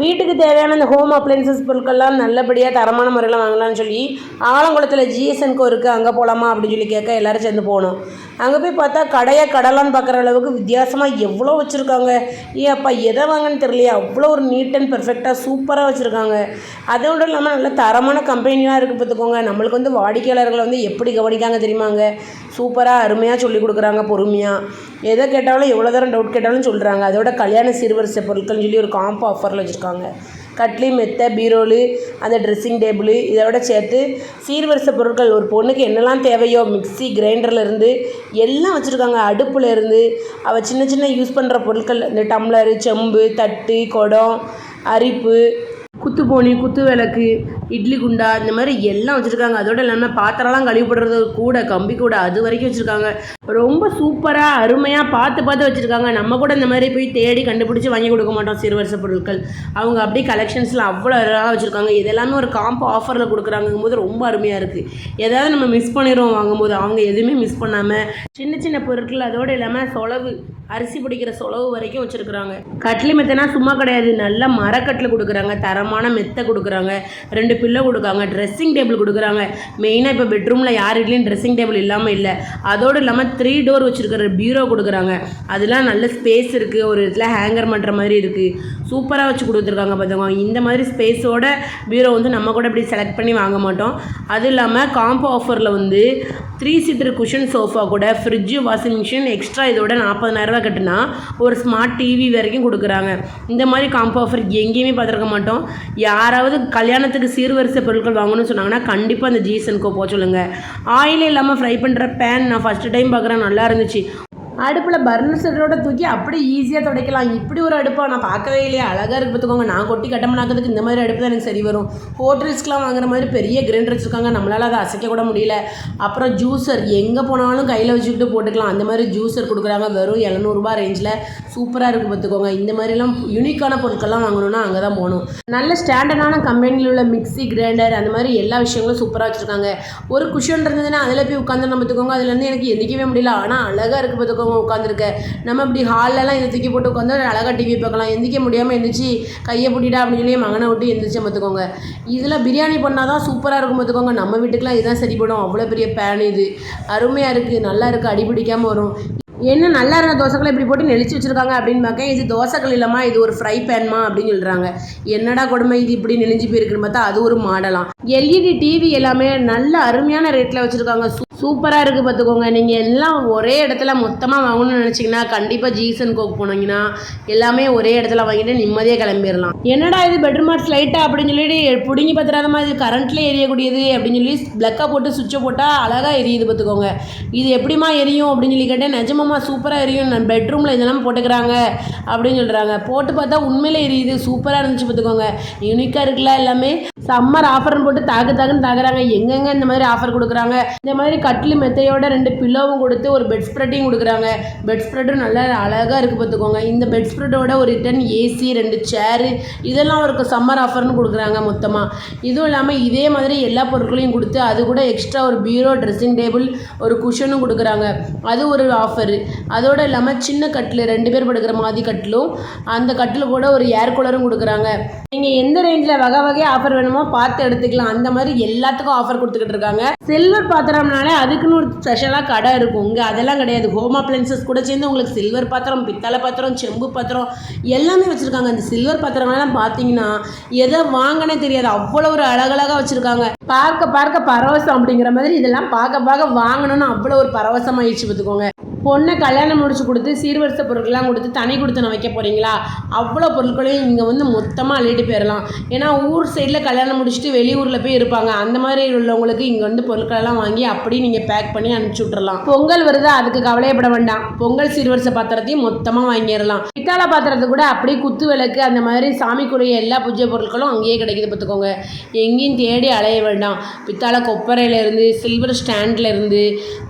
வீட்டுக்கு தேவையான இந்த ஹோம் அப்ளைன்சஸ் பொருட்கள்லாம் நல்லபடியாக தரமான முறையில் வாங்கலாம்னு சொல்லி ஆலங்குளத்தில் ஜிஎஸ்என்கோ இருக்குது அங்கே போகலாமா அப்படின்னு சொல்லி கேட்க எல்லோரும் சேர்ந்து போனோம். அங்கே போய் பார்த்தா கடையை கடலான்னு பார்க்குற அளவுக்கு வித்தியாசமாக எவ்வளோ வச்சுருக்காங்க? ஏன் அப்பா எதை வாங்கன்னு தெரியலையே அவ்வளோ ஒரு நீட் அண்ட் பர்ஃபெக்டாக சூப்பராக வச்சுருக்காங்க. அதோடு இல்லாமல் நல்ல தரமான கம்பெனியாக இருக்குது பார்த்துக்கோங்க. நம்மளுக்கு வந்து வாடிக்கையாளர்களை வந்து எப்படி கவனிக்காங்க தெரியுமாங்க? சூப்பராக அருமையாக சொல்லி கொடுக்குறாங்க பொறுமையாக எதை கேட்டாலும் எவ்வளோ தூரம் டவுட் கேட்டாலும் சொல்கிறாங்க அதோட கல்யாண சீர்வரிசை பொருட்கள்னு சொல்லி ஒரு காம்போ ஆஃபரில் வச்சுருக்காங்க. கட்லி மெத்தை பீரோலு அந்த ட்ரெஸ்ஸிங் டேபிள் இதோட சேர்த்து சீர்வரிசை பொருட்கள் ஒரு பொண்ணுக்கு என்னெல்லாம் தேவையோ மிக்ஸி கிரைண்டர்லேருந்து எல்லாம் வச்சுருக்காங்க. அடுப்புலேருந்து அவள் சின்ன சின்ன யூஸ் பண்ணுற பொருட்கள் இந்த டம்ளரு செம்பு தட்டு குடம் அரிப்பு குத்துப்போனி குத்து விளக்கு இட்லி குண்டா இந்த மாதிரி எல்லாம் வச்சுருக்காங்க. அதோட இல்லாமல் பாத்திரம்லாம் கழுவி போடுறது கூட கம்பி கூட அது வரைக்கும் வச்சுருக்காங்க. ரொம்ப சூப்பராக அருமையாக பார்த்து பார்த்து வச்சுருக்காங்க. நம்ம கூட இந்த மாதிரி போய் தேடி கண்டுபிடிச்சி வாங்கி கொடுக்க மாட்டோம் சிறுவரிசை பொருட்கள். அவங்க அப்படியே கலெக்ஷன்ஸில் அவ்வளோ அழகாக வச்சுருக்காங்க. இது எல்லாமே ஒரு காம்போ ஆஃபரில் கொடுக்குறாங்கும் போது ரொம்ப அருமையாக இருக்குது ஏதாவது நம்ம மிஸ் பண்ணிடுவோம் வாங்கும்போது அவங்க எதுவுமே மிஸ் பண்ணாமல் சின்ன சின்ன பொருட்கள் அதோடு இல்லாமல் சொலவு அரிசி பிடிக்கிற சொலவு வரைக்கும் வச்சுருக்குறாங்க. கட்லி மெத்தைனா சும்மா கிடையாது. நல்ல மரக்கட்டில் கொடுக்குறாங்க. தரமான மெத்தை கொடுக்குறாங்க. ரெண்டு பில்லோ கொடுக்குறாங்க. ட்ரெஸ்ஸிங் டேபிள் கொடுக்குறாங்க. மெயினாக இப்போ பெட்ரூமில் யார் வீட்லேயும் ட்ரெஸ்ஸிங் டேபிள் இல்லாமல் இல்லை. அதோடு இல்லாமல் த்ரீ டோர் வச்சுருக்கிற பீரோ கொடுக்குறாங்க. அதெல்லாம் நல்ல ஸ்பேஸ் இருக்குது ஒரு இடத்துல ஹேங்கர் பண்ணுற மாதிரி இருக்குது சூப்பராக வச்சு கொடுத்துருக்காங்க பார்த்துக்கோங்க இந்த மாதிரி ஸ்பேஸோட பீரோ வந்து நம்ம கூட இப்படி செலக்ட் பண்ணி வாங்க மாட்டோம். அதுவும் இல்லாமல் காம்போ ஆஃபரில் வந்து த்ரீ சீட்டர் குஷன் சோஃபா கூட ஃப்ரிட்ஜு வாஷிங் மிஷின் எக்ஸ்ட்ரா இதோட நாற்பதாயிரரூவா கட்டினா ஒரு ஸ்மார்ட் டிவி வரைக்கும் கொடுக்குறாங்க. இந்த மாதிரி காம்போ ஆஃபர் எங்கேயுமே பார்த்துருக்க மாட்டோம். யாராவது கல்யாணத்துக்கு சீர்வரிசை பொருட்கள் வாங்கணும்னு சொன்னாங்கன்னா கண்டிப்பாக அந்த ஜிஎஸ்என்கோ போக சொல்லுங்கள் ஆயிலே இல்லாமல் ஃப்ரை பண்ணுற பேன் நான் ஃபஸ்ட்டு டைம் பார்க்குறேன் நல்லா இருந்துச்சு. அடுப்பில் பர்னர் செட்டோட தூக்கி அப்படியே ஈஸியாக துடைக்கலாம். இப்படி ஒரு அடுப்பா நான் பார்க்கவே இல்லையா. அழகாக இருக்கு பார்த்துக்கோங்க. நான் கொட்டி கட்டமனாக்கிறதுக்கு இந்த மாதிரி அடுப்பு தான் எனக்கு சரி வரும். ஹோட்டல்ஸ்க்கெலாம் வாங்குற மாதிரி பெரிய கிரைண்டர் வச்சுருக்காங்க. நம்மளால் அதை அசைக்க கூட முடியல. அப்புறம் ஜூஸர் எங்கே போனாலும் கையில் வச்சுக்கிட்டு போட்டுக்கலாம். அந்த மாதிரி ஜூஸர் கொடுக்குறாங்க. வெறும் எழுநூறுபா ரேஞ்சில் சூப்பராக இருக்கும் பார்த்துக்கோங்க இந்த மாதிரிலாம் யூனிக்கான பொருட்கள்லாம் வாங்கணும்னா அங்கே தான் போகணும். நல்ல ஸ்டாண்டர்டான கம்பெனியில் உள்ள மிக்ஸி கிரைண்டர் அந்த மாதிரி எல்லா விஷயங்களும் சூப்பராக வச்சுருக்காங்க. ஒரு குஷன் இருந்ததுன்னா அதில் போய் உட்காந்து நம்ம பார்த்துக்கோங்க அதுலேருந்து எனக்கு எந்திக்கவே முடியல. ஆனால் அழகாக இருக்குது பார்த்துக்கோங்க உட்காந்துருக்க நம்ம இப்படி ஹாலெலாம் இதை தூக்கி போட்டு உட்காந்து அழகாக டிவி பார்க்கலாம். எந்திக்க முடியாமல் எந்திரிச்சு கையை பிடிடா அப்படின்னு சொல்லி மகனை விட்டு எந்திரிச்சு பார்த்துக்கோங்க இதில் பிரியாணி பண்ணால் தான் சூப்பராக இருக்கும் பார்த்துக்கோங்க நம்ம வீட்டுக்குலாம் இதுதான் சரிப்படும். அவ்வளோ பெரிய பேன் இது. அருமையாக இருக்குது நல்லா இருக்குது அடிபிடிக்காமல் வரும். என்ன நல்லா இருந்த தோசைகளை இப்படி போட்டு நெளிச்சு வச்சிருக்காங்க அப்படின்னு பார்க்க இது தோசைகள் இல்லைம்மா இது ஒரு ஃப்ரை பேன்மா அப்படின்னு சொல்கிறாங்க என்னடா கொடுமை இது இப்படி நெளிஞ்சு போயிருக்குன்னு பார்த்தா அது ஒரு மாடலாம் எல்இடி டிவி எல்லாமே நல்ல அருமையான ரேட்டில் வச்சுருக்காங்க. சூப்பராக இருக்குது பார்த்துக்கோங்க நீங்கள் எல்லாம் ஒரே இடத்துல மொத்தமாக வாங்கணும்னு நினச்சிங்கன்னா கண்டிப்பாக ஜீசன் கோக் போனீங்கன்னா எல்லாமே ஒரே இடத்துல வாங்கிட்டு நிம்மதியாக கிளம்பிடலாம் என்னடா இது பெட்ரூம் மார்ட்ஸ் லைட்டா அப்படின்னு சொல்லிட்டு பிடுங்கி பத்திராத மாதிரி கரண்ட்டில் எரியக்கூடியது அப்படின்னு சொல்லி பிளக்காக போட்டு சுவிட்சை போட்டால் அழகாக எரியுது பார்த்துக்கோங்க இது எப்படிம்மா எரியும் அப்படின்னு சொல்லி கேட்டேன் நிஜமாம்மா சூப்பராக எரியும். நான் பெட்ரூமில் இதெல்லாம் போட்டுக்கிறாங்க அப்படின்னு சொல்கிறாங்க போட்டு பார்த்தா உண்மையிலே எரியுது. சூப்பராக இருந்துச்சு பார்த்துக்கோங்க யூனிக்காக இருக்குல்ல எல்லாமே. சம்மர் ஆஃபர்னு போட்டு தாக்கு தாக்குன்னு தாக்குறாங்க. எங்கெங்க இந்த மாதிரி ஆஃபர் கொடுக்குறாங்க. இந்த மாதிரி கட்டில் மெத்தையோட ரெண்டு பில்லோவும் கொடுத்து ஒரு பெட் ஸ்ப்ரெட்டையும் கொடுக்குறாங்க. பெட் ஸ்ப்ரெட்டும் நல்லா அழகாக இருக்குது பார்த்துக்கோங்க. இந்த பெட் ஸ்ப்ரெட்டோட ஒரு ரிட்டன் ஏசி ரெண்டு சேரு இதெல்லாம் ஒரு சம்மர் ஆஃபர்னு கொடுக்குறாங்க மொத்தமாக இதுவும் இல்லாமல் இதே மாதிரி எல்லா பொருட்களையும் கொடுத்து அது கூட எக்ஸ்ட்ரா ஒரு பீரோ ட்ரெஸ்ஸிங் டேபிள் ஒரு குஷனும் கொடுக்குறாங்க. அது ஒரு ஆஃபரு அதோடு இல்லாமல் சின்ன கட்டில் ரெண்டு பேர் படுக்கிற மாதிரி கட்டிலும் அந்த கட்டில் கூட ஒரு ஏர் கூலரும் கொடுக்குறாங்க. நீங்கள் எந்த ரேஞ்சில் வகை வகை ஆஃபர் வேணுமோ பார்த்து எடுத்துக்கலாம். அந்த மாதிரி எல்லாத்துக்கும் ஆஃபர் கொடுத்துக்கிட்டு இருக்காங்க. சில்வர் பாத்திரம்னாலே அதுக்குன்னு ஒரு ஸ்பெஷலாக கடை இருக்கும். இங்கே அதெல்லாம் கிடையாது. ஹோம் அப்ளைன்சஸ் கூட சேர்ந்து உங்களுக்கு சில்வர் பாத்திரம் பித்தளை பாத்திரம் செம்பு பாத்திரம் எல்லாமே வச்சுருக்காங்க. அந்த சில்வர் பாத்திரங்கள்லாம் பார்த்தீங்கன்னா எதை வாங்கினே தெரியாது. அவ்வளோ ஒரு அழகழகாக வச்சுருக்காங்க. பார்க்க பார்க்க பரவசம் அப்படிங்கிற மாதிரி இதெல்லாம் பார்க்க பார்க்க வாங்கணும்னு அவ்வளோ ஒரு பரவசமாயிடுச்சு பார்த்துக்கோங்க. பொண்ணை கல்யாணம் முடிச்சு கொடுத்து சீர்வரிச பொருட்கள்லாம் கொடுத்து தனி கொடுத்தன வைக்க போகிறீங்களா அவ்வளோ பொருட்களையும் இங்கே வந்து மொத்தமாக அள்ளிட்டு போயிடலாம் ஏன்னா ஊர் சைடில் கல்யாணம் முடிச்சுட்டு வெளியூரில் போய் இருப்பாங்க. அந்த மாதிரி உள்ளவங்களுக்கு இங்கே வந்து பொருட்களெல்லாம் வாங்கி அப்படியே நீங்கள் பேக் பண்ணி அனுப்பிச்சி விட்றலாம் பொங்கல் வருது? அதுக்கு கவலையப்பட வேண்டாம். பொங்கல் சீர்வரிச பாத்திரத்தையும் மொத்தமாக வாங்கிடலாம் பித்தாளை பாத்திரத்தை கூட அப்படியே குத்து விளக்கு அந்த மாதிரி சாமிக்குரிய எல்லா பூஜை பொருட்களும் அங்கேயே கிடைக்குது பார்த்துக்கோங்க. எங்கேயும் தேடி அலைய வேண்டாம். பித்தாள கொப்பரையிலேருந்து சில்வர் ஸ்டாண்ட்லேருந்து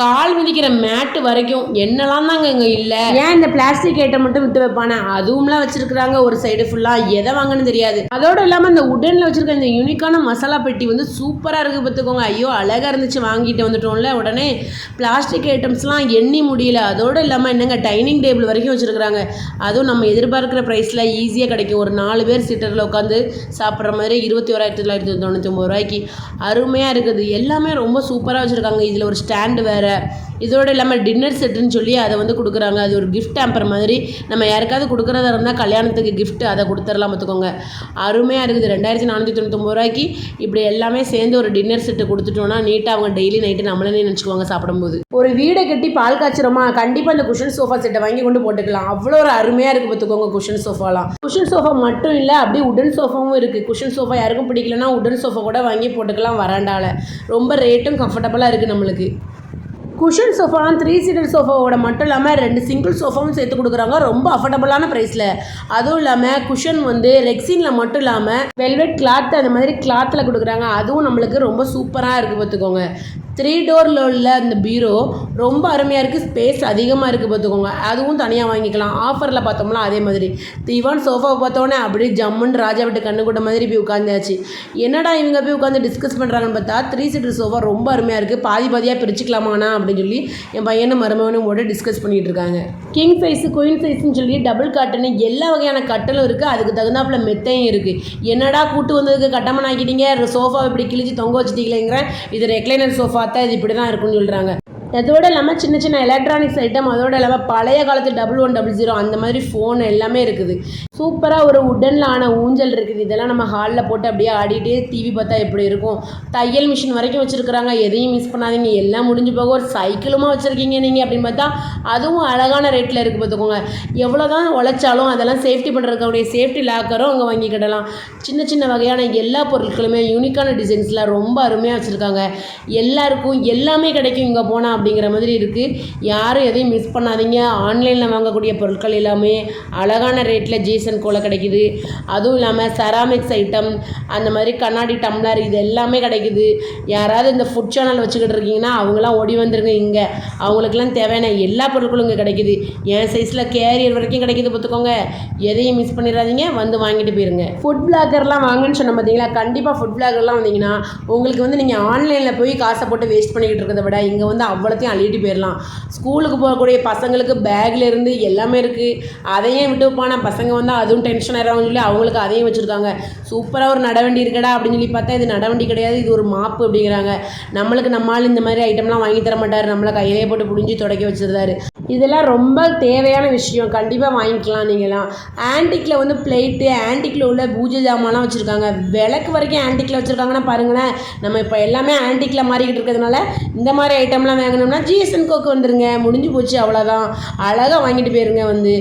கால் மிதிக்கிற மேட்டு வரைக்கும் என்னெல்லாம் தாங்க இங்கே இல்லை? ஏன் இந்த பிளாஸ்டிக் ஐட்டம் மட்டும் விட்டு வைப்பானே? அதுவும்லாம் வச்சுருக்குறாங்க ஒரு சைடு ஃபுல்லாக எதை வாங்கன்னு தெரியாது. அதோடு இல்லாமல் இந்த உடனில் வச்சுருக்க இந்த யூனிக்கான மசாலா பெட்டி வந்து சூப்பராக இருக்குது பார்த்துக்கோங்க ஐயோ அழகாக இருந்துச்சு. வாங்கிட்டு வந்துட்டோம்ல உடனே. பிளாஸ்டிக் ஐட்டம்ஸ்லாம் எண்ணி முடியல. அதோடு இல்லாமல் என்னங்க டைனிங் டேபிள் வரைக்கும் வச்சுருக்கிறாங்க. அதுவும் நம்ம எதிர்பார்க்குற ப்ரைஸில் ஈஸியாக கிடைக்கும். ஒரு நாலு பேர் சீட்டரில் உட்காந்து சாப்பிட்ற மாதிரி இருபத்தி ஓராயிரத்தி தொள்ளாயிரத்தி தொண்ணூற்றி ஒம்பது ரூபாய்க்கு. அருமையாக இருக்குது. எல்லாமே ரொம்ப சூப்பராக வச்சுருக்காங்க. இதில் ஒரு ஸ்டாண்டு வேறு. இதோடு இல்லாமல் டின்னர் செட்டுன்னு சொல்லி அதை வந்து கொடுக்குறாங்க. அது ஒரு கிஃப்ட் ஆம்பர் மாதிரி. நம்ம யாருக்காவது கொடுக்குறதா இருந்தால் கல்யாணத்துக்கு கிஃப்ட் அதை கொடுத்துடலாம் பார்த்துக்கோங்க. அருமையாக இருக்குது. ரெண்டாயிரத்தி நானூற்றி தொண்ணூத்தொம்பது ரூபாய்க்கு இப்படி எல்லாமே சேர்ந்து ஒரு டின்னர் செட்டு கொடுத்துட்டோன்னா நீட்டாக அவங்க டெய்லி நைட்டு நம்மளே நினச்சிக்குவாங்க சாப்பிடும்போது. ஒரு வீடை கட்டி பால் காய்ச்சிரோமா கண்டிப்பாக அந்த குஷன் சோஃபா செட்டை வாங்கி கொண்டு போட்டுக்கலாம். அவ்வளோ ஒரு அருமையாக இருக்குது பார்த்துக்கோங்க குஷன் சோஃபாலாம் குஷன் சோஃபா மட்டும் இல்லை அப்படியே உடன் சோஃபாவும் இருக்குது குஷன் சோஃபா யாருக்கும் பிடிக்கலன்னா உடன் சோஃபா கூட வாங்கி போட்டுக்கலாம் வராண்டால. ரொம்ப ரேட்டும் கம்ஃபர்டபுளாக இருக்குது நம்மளுக்கு. குஷன் சோஃபாலாம் த்ரீ சீட்டர் சோஃபாவோட மட்டும் இல்லாமல் ரெண்டு சிங்கிள் சோஃபாவும் சேர்த்து கொடுக்குறாங்க. ரொம்ப அஃபர்டபுளான ப்ரைஸில் அதுவும் இல்லாமல் குஷன் வந்து ரெக்ஸினில் மட்டும் இல்லாமல் வெல்வெட் கிளாத் அந்த மாதிரி கிளாத்தில் கொடுக்குறாங்க. அதுவும் நம்மளுக்கு ரொம்ப சூப்பராக இருக்குது பார்த்துக்கோங்க. த்ரீ டோரில் உள்ள அந்த பீரோ ரொம்ப அருமையாக இருக்குது ஸ்பேஸ் அதிகமாக இருக்குது பார்த்துக்கோங்க. அதுவும் தனியாக வாங்கிக்கலாம். ஆஃபரில் பார்த்தோம்னா அதே மாதிரி. திவான் சோஃபாவை பார்த்தோன்னே அப்படியே ஜம்முன்னு ராஜா விட்டு கண்ணு கூட்ட மாதிரி போய் உட்காந்தாச்சு என்னடா இவங்க போய் உட்காந்து டிஸ்கஸ் பண்ணுறாங்கன்னு பார்த்தா த்ரீ சீட்டர் சோஃபா ரொம்ப அருமையாக இருக்குது பாதி பாதியாக பிரிச்சுக்கலாமாண்ணா அப்படின்னு சொல்லி என் பையனும் மருமகனும் கூட டிஸ்கஸ் பண்ணிகிட்டு இருக்காங்க கிங் சைஸு குயின் சைஸ்னு சொல்லி டபுள் காட்டனு எல்லா வகையான கட்டலும் இருக்குது அதுக்கு தகுந்தாப்புல மெத்தையும் இருக்குது என்னடா கூட்டு வந்ததுக்கு கட்டமன் ஆக்கிட்டீங்க? சோஃபா இப்படி கிழிச்சு தொங்க வச்சுட்டீங்களேங்கிறேன் இது ரெக்லைனர் சோஃபா தான் இது இப்படி தான் இருக்குன்னு சொல்கிறாங்க அதோடு இல்லாமல் சின்ன சின்ன எலக்ட்ரானிக்ஸ் ஐட்டம் அதோடு இல்லாமல் பழைய காலத்து டபுள் ஒன் டபுள் ஜீரோ அந்த மாதிரி ஃபோன் எல்லாமே இருக்குது. சூப்பராக ஒரு உடனில் ஆன ஊஞ்சல் இருக்குது. இதெல்லாம் நம்ம ஹாலில் போட்டு அப்படியே ஆடிட்டே டிவி பார்த்தா எப்படி இருக்கும்? தையல் மிஷின் வரைக்கும் வச்சுருக்குறாங்க. எதையும் மிஸ் பண்ணாதீங்க. எல்லாம் முடிஞ்சு போக ஒரு சைக்கிளுமா வச்சுருக்கீங்க நீங்கள் அப்படின்னு பார்த்தா அதுவும் அழகான ரேட்டில் இருக்குது பார்த்துக்கோங்க. எவ்வளோ தான் உழைச்சாலும் அதெல்லாம் சேஃப்டி பண்ணுறதுக்குடைய சேஃப்டி லாக்கரும் அங்கே வாங்கிக்கிடலாம் சின்ன சின்ன வகையான எல்லா பொருட்களுமே யூனிக்கான டிசைன்ஸ்லாம் ரொம்ப அருமையாக வச்சுருக்காங்க. எல்லாருக்கும் எல்லாமே கிடைக்கும் இங்கே போனால் அப்படிங்கிற மாதிரி இருக்குது யாரும் எதையும் மிஸ் பண்ணாதீங்க. ஆன்லைனில் வாங்கக்கூடிய பொருட்கள் எல்லாமே அழகான ரேட்டில் ஜீசன் கோல கிடைக்குது. அதுவும் இல்லாமல் செராமிக்ஸ் ஐட்டம் அந்த மாதிரி கண்ணாடி டம்ளர் இது எல்லாமே கிடைக்குது. யாராவது இந்த ஃபுட் சேனல் வச்சுக்கிட்டு இருக்கீங்கன்னா அவங்களாம் ஓடி வந்துருங்க இங்கே. அவங்களுக்குலாம் தேவையான எல்லா பொருட்களும் இங்கே கிடைக்குது. என் சைஸில் கேரியர் வரைக்கும் கிடைக்குது பார்த்துக்கோங்க. எதையும் மிஸ் பண்ணிடாதீங்க. வந்து வாங்கிட்டு போயிருங்க. ஃபுட் பிளாகர்லாம் வாங்கன்னு சொன்ன பார்த்தீங்களா கண்டிப்பாக ஃபுட் பிளாகர்லாம் வந்தீங்கன்னா உங்களுக்கு வந்து நீங்கள் ஆன்லைனில் போய் காசை போட்டு வேஸ்ட் பண்ணிக்கிட்டு இருக்கிறத விட இங்கே வந்து அவ்வளோத்தையும் அள்ளிட்டு போயிடலாம். ஸ்கூலுக்கு போகக்கூடிய பசங்களுக்கு பேக்கில் இருந்து எல்லாமே இருக்குது அதையும் விட்டு போனால் பசங்க வந்து அதுவும் டென்ஷன் ஆயிடுவாங்கன்னு சொல்லி அவங்களுக்கு அதையும் வச்சுருக்காங்க. சூப்பராக ஒரு நடவண்டி இருக்கடா அப்படின்னு சொல்லி பார்த்தா இது நடவண்டி கிடையாது. இது ஒரு மாப்பு அப்படிங்கிறாங்க. நம்மளுக்கு நம்மால் இந்த மாதிரி ஐட்டம்லாம் வாங்கி தர மாட்டார். நம்மளை கையிலே போட்டு புடிஞ்சு தொடக்கி வச்சிருந்தாரு. இதெல்லாம் ரொம்ப தேவையான விஷயம். கண்டிப்பாக வாங்கிக்கலாம் நீங்களாம் ஆன்டிக்கில் வந்து பிளேட்டு ஆன்டிக்கில் உள்ள பூஜை ஜாமான்லாம் வச்சுருக்காங்க. விளக்கு வரைக்கும் ஆன்டிக்கில் வச்சுருக்காங்கன்னா பாருங்களேன். நம்ம இப்போ எல்லாமே ஆன்டிக்கில் மாறிக்கிட்டு இருக்கிறதுனால இந்த மாதிரி ஐட்டம்லாம் வாங்கணும்னா ஜிஎஸ்என் கோக்கு வந்துருங்க. முடிஞ்சு போச்சு அவ்வளோதான் அழகாக வாங்கிட்டு போயிருங்க வந்து.